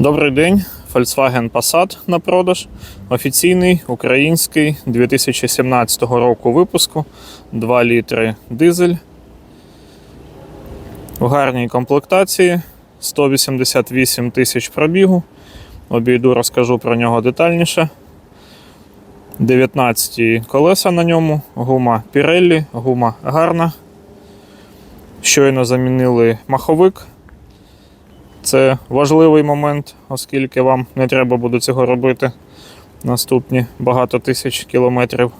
Добрий день. Volkswagen Passat на продаж. Офіційний український 2017 року випуску. 2 літри дизель. В гарній комплектації. 188 тисяч пробігу. Обійду, розкажу про нього детальніше. 19 колеса на ньому, гума Pirelli, гума гарна. Щойно замінили маховик. Це важливий момент, оскільки вам не треба буде цього робити наступні багато тисяч кілометрів.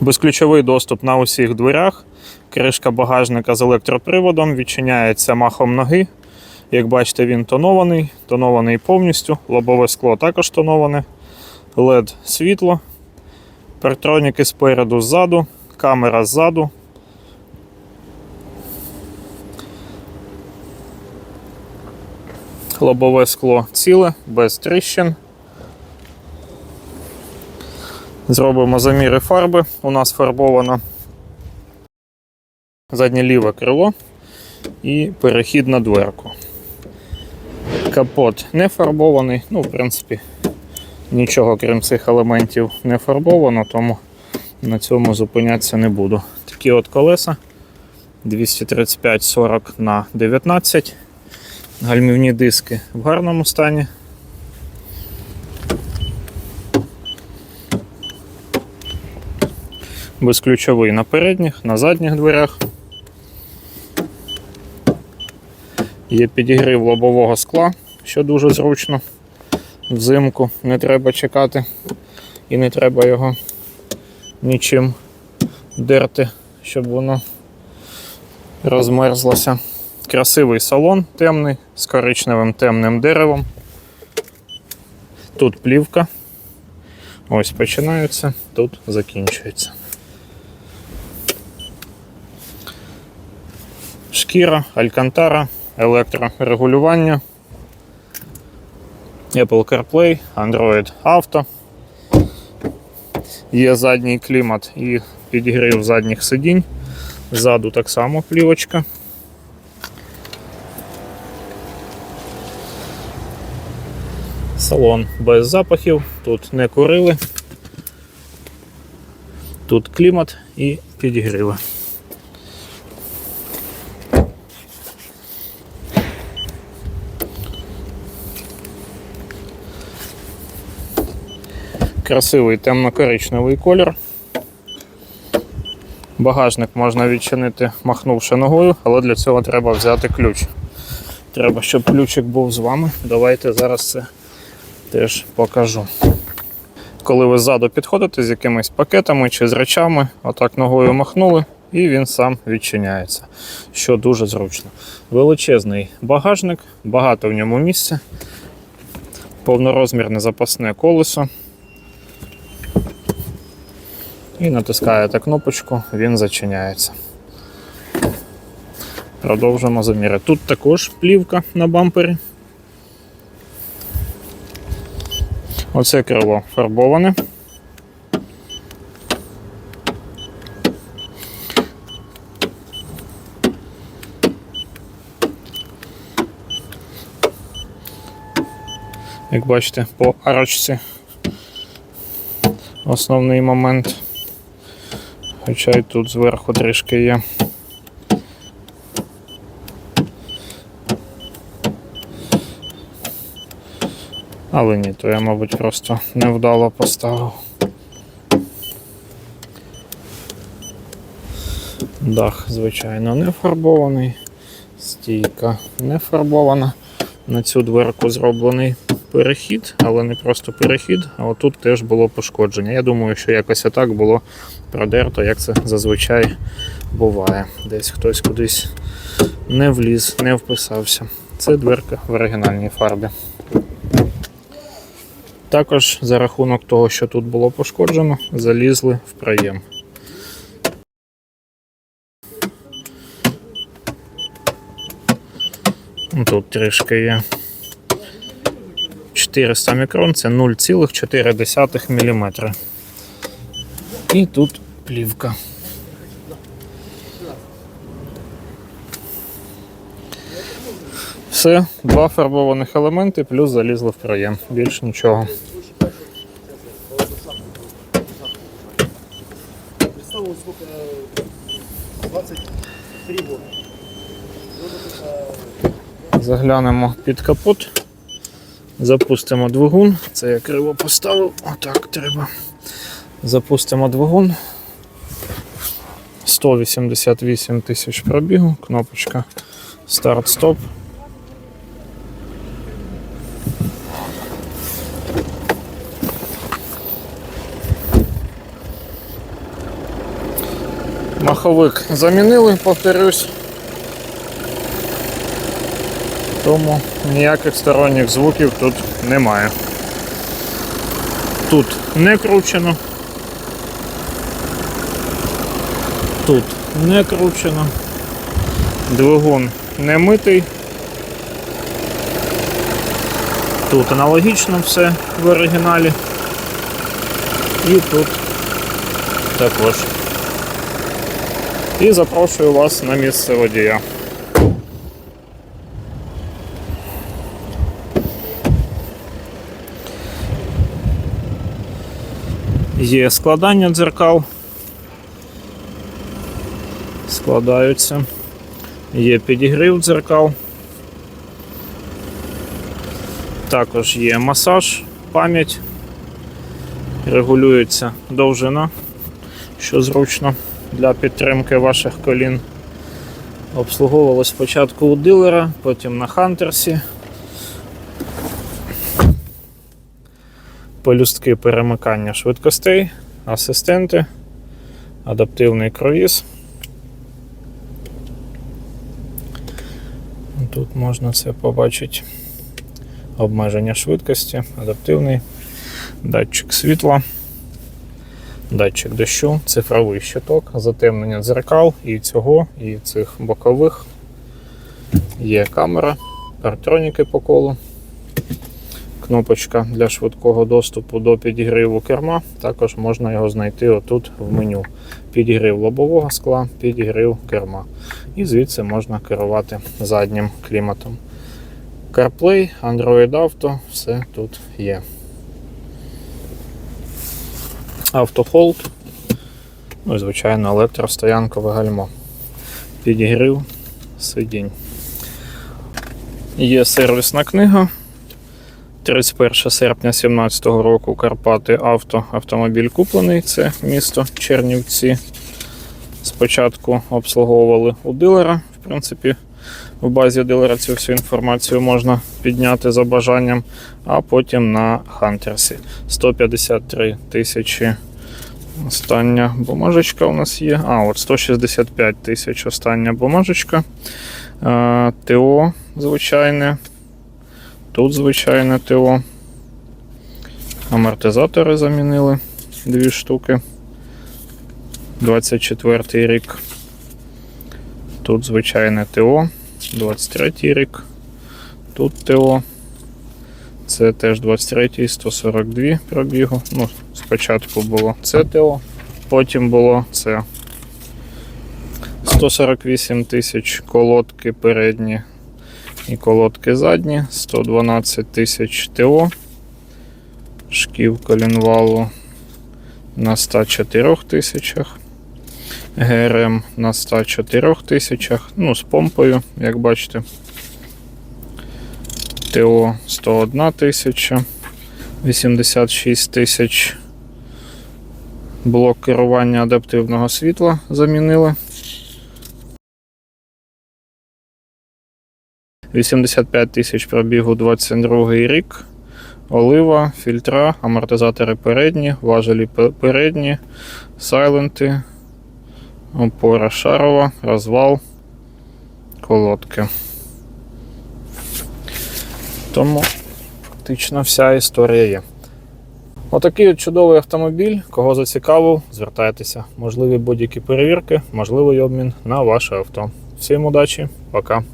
Безключовий доступ на усіх дверях. Кришка багажника з електроприводом відчиняється махом ноги. Як бачите, він тонований, тонований повністю, лобове скло також тоноване, LED світло, партроніки спереду ззаду, камера ззаду. Лобове скло ціле, без тріщин. Зробимо заміри фарби. У нас фарбовано заднє ліве крило і перехід на дверку. Капот не фарбований, ну, в принципі, нічого крім цих елементів не фарбовано, тому на цьому зупинятися не буду. Такі от колеса 235-40 на 19. Гальмівні диски в гарному стані. Безключовий на передніх, на задніх дверях. Є підігрів лобового скла, що дуже зручно. Взимку не треба чекати і не треба його нічим дерти, щоб воно розмерзлося. Красивий салон темний з коричневим темним деревом. Тут плівка. Ось починається, тут закінчується. Шкіра, алькантара, електрорегулювання, Apple CarPlay, Android Auto. Є задній клімат і підігрів задніх сидінь. Ззаду так само плівочка. Салон без запахів, тут не курили, тут клімат і підігріви. Красивий темно-коричневий колір. Багажник можна відчинити, махнувши ногою, але для цього треба взяти ключ. Треба, щоб ключик був з вами. Давайте зараз це теж покажу. Коли ви ззаду підходите з якимись пакетами чи з речами, отак ногою махнули, і він сам відчиняється, що дуже зручно. Величезний багажник, багато в ньому місця, повнорозмірне запасне колесо. І натискаєте кнопочку, він зачиняється. Продовжимо заміри. Тут також плівка на бампері. Оце крило фарбоване. Як бачите, по арочці основний момент. Хоча й тут зверху трішки є. Але ні, то я, мабуть, просто невдало поставив. Дах, звичайно, не фарбований. Стійка не фарбована. На цю дверку зроблений перехід, але не просто перехід, а отут теж було пошкодження. Я думаю, що якось отак було продерто, як це зазвичай буває. Десь хтось кудись не вліз, не вписався. Це дверка в оригінальній фарбі. Також за рахунок того, що тут було пошкоджено, залізли в проєм. Тут трішки є. 400 мікрон це 0,4 мм. І тут плівка. Все, два фарбованих елементи, плюс залізли в проєм. Більш нічого. Представил 23 года. Заглянемо під капот. Запустимо двигун. Це я криво поставив. Отак треба. Запустимо двигун. 188 тисяч пробігу. Кнопочка старт-стоп. Маховик замінили, повторюсь. Тому ніяких сторонніх звуків тут немає. Тут не кручено. Тут не кручено. Двигун не митий. Тут аналогічно все в оригіналі. І тут також. І запрошую вас на місце водія. Є складання дзеркал. Складаються. Є підігрів дзеркал. Також є масаж, пам'ять. Регулюється довжина, що зручно для підтримки ваших колін. Обслуговувалось спочатку у дилера, потім на Хантерсі. Пелюстки перемикання швидкостей, асистенти, адаптивний круїз. Тут можна це побачити. Обмеження швидкості, адаптивний, датчик світла, датчик дощу, цифровий щиток, затемнення дзеркал і цього, і цих бокових. Є камера, парктроніки по колу кнопочка для швидкого доступу до підігріву керма. Також можна його знайти отут в меню. Підігрів лобового скла, підігрів керма. І звідси можна керувати заднім кліматом. CarPlay, Android Auto, все тут є. Автохолд. Ну і, звичайно, електростоянкове гальмо. Підігрів сидінь. Є сервісна книга. 31 серпня 2017 року Карпати Авто. Автомобіль куплений. Це місто Чернівці. Спочатку обслуговували у дилера. В принципі, в базі дилера цю всю інформацію можна підняти за бажанням, а потім на Хантерсі. 153 тисячі. Остання бумажечка у нас є. А, от 165 тисяч остання бумажечка. ТО звичайне. Тут звичайне ТО. Амортизатори замінили дві штуки. 24 рік. Тут звичайне ТО. 23 рік. Тут ТО. Це теж 23 142 пробігу. Ну, спочатку було це ТО, потім було це 148 тисяч колодки передні і колодки задні, 112 тисяч ТО, шків колінвалу на 104 тисячах, ГРМ на 104 тисячах, ну, з помпою, як бачите. ТО 101 тисяча, 86 тисяч. Блок керування адаптивного світла замінили. 85 тисяч пробігу 22 рік. Олива, фільтра, амортизатори передні, важелі пе- передні, сайленти, опора шарова, розвал, колодки. Тому фактично вся історія є. Отакий от чудовий автомобіль. Кого зацікавив, звертайтеся. Можливі будь-які перевірки, можливий обмін на ваше авто. Всім удачі, пока.